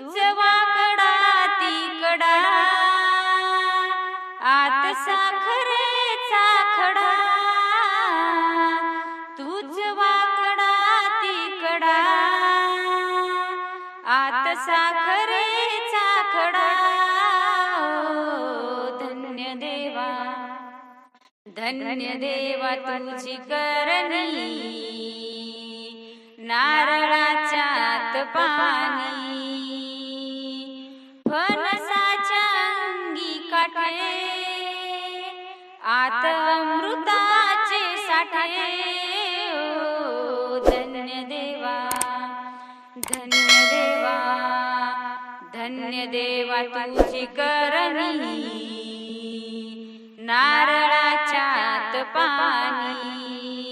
उजवा वाकडा तिकडा. आत साखरेचा खडा. तूच वाकडा तिकडा. आत साखरेचा खडा. धन्य देवा. धन्य देवा तुझी करणी. नारळाच्यात पाणी. आत अमृताचे साठे धन्य देवा धन्य देवा धन्य देवा तुझी करणी नारळाच्या पाणी.